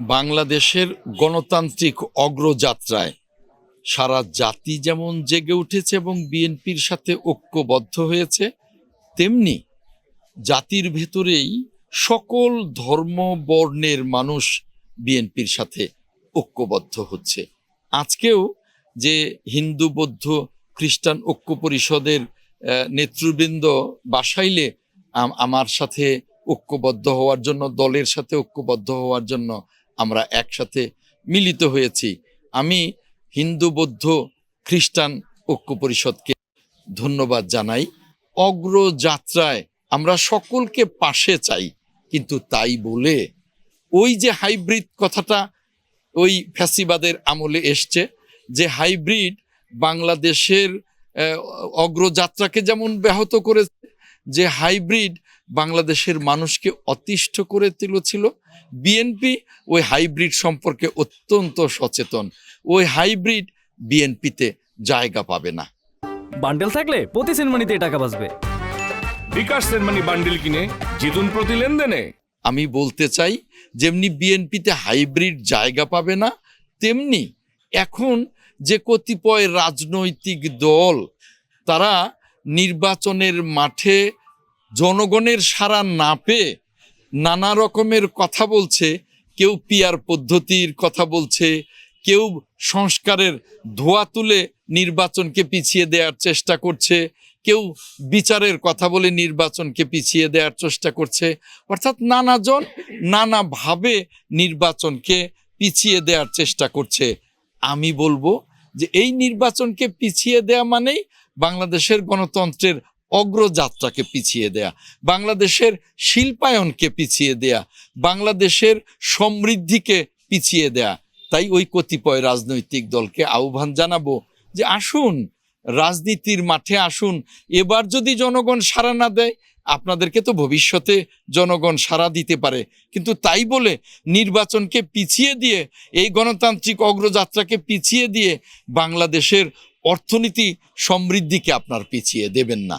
বাংলাদেশের গণতান্ত্রিক অগ্রযাত্রায় সারা জাতি যেমন জেগে উঠেছে এবং বিএনপির সাথে ঐক্যবদ্ধ হয়েছে, তেমনি জাতির ভেতরেই সকল ধর্ম বর্ণের মানুষ বিএনপির সাথে ঐক্যবদ্ধ হচ্ছে। আজকেও যে হিন্দু, বৌদ্ধ, খ্রিস্টান ঐক্য পরিষদের নেতৃবৃন্দ বাসাইলে আম- আমার সাথে ঐক্যবদ্ধ হওয়ার জন্য, দলের সাথে ঐক্যবদ্ধ হওয়ার জন্য আমরা একসাথে মিলিত হয়েছি। আমি হিন্দু, বৌদ্ধ, খ্রিস্টান ঐক্য পরিষদকে ধন্যবাদ জানাই। অগ্রযাত্রায় আমরা সকলকে পাশে চাই, কিন্তু তাই বলে ওই যে হাইব্রিড কথাটা ওই ফ্যাসিবাদের আমলে এসছে যে হাইব্রিড বাংলাদেশের অগ্রযাত্রাকে যেমন ব্যাহত করেছে যে হাইব্রিড বাংলাদেশের মানুষকে অতিষ্ঠ করে তুলেছিল বিএনপি ওই হাইব্রিড সম্পর্কে অত্যন্ত সচেতন। ওই হাইব্রিড বিএনপিতে জায়গা পাবে না। বান্ডেল থাকলে প্রতি সেনমানিতে টাকা বাঁচবে। বিকাশ সেনমানি বান্ডিল কিনে জিতুন প্রতি লেনদেনে। আমি বলতে চাই যেমনি বিএনপিতে হাইব্রিড জায়গা পাবে না তেমনি এখন যে কতিপয় রাজনৈতিক দল তারা নির্বাচনের মাঠে জনগণের সারা না পেয়ে নানা রকমের কথা বলছে, কেউ পিয়ার পদ্ধতির কথা বলছে, কেউ সংস্কারের ধোয়া তুলে নির্বাচনকে পিছিয়ে দেওয়ার চেষ্টা করছে, কেউ বিচারের কথা বলে নির্বাচনকে পিছিয়ে দেওয়ার চেষ্টা করছে। অর্থাৎ নানাজন নানাভাবে নির্বাচনকে পিছিয়ে দেওয়ার চেষ্টা করছে। আমি বলব যে এই নির্বাচনকে পিছিয়ে দেয়া মানেই বাংলাদেশের গণতন্ত্রের অগ্রযাত্রাকে পিছিয়ে দেয়া, বাংলাদেশের শিল্পায়নকে পিছিয়ে দেয়া, বাংলাদেশের সমৃদ্ধিকে পিছিয়ে দেয়া। তাই ওই কতিপয় রাজনৈতিক দলকে আহ্বান জানাব যে আসুন, রাজনীতির মাঠে আসুন। এবার যদি জনগণ সাড়া না দেয়, আপনাদেরকে তো ভবিষ্যতে জনগণ সাড়া দিতে পারে। কিন্তু তাই বলে নির্বাচনকে পিছিয়ে দিয়ে, এই গণতান্ত্রিক অগ্রযাত্রাকে পিছিয়ে দিয়ে বাংলাদেশের অর্থনীতি সমৃদ্ধিকে আপনার পিছিয়ে দেবেন না।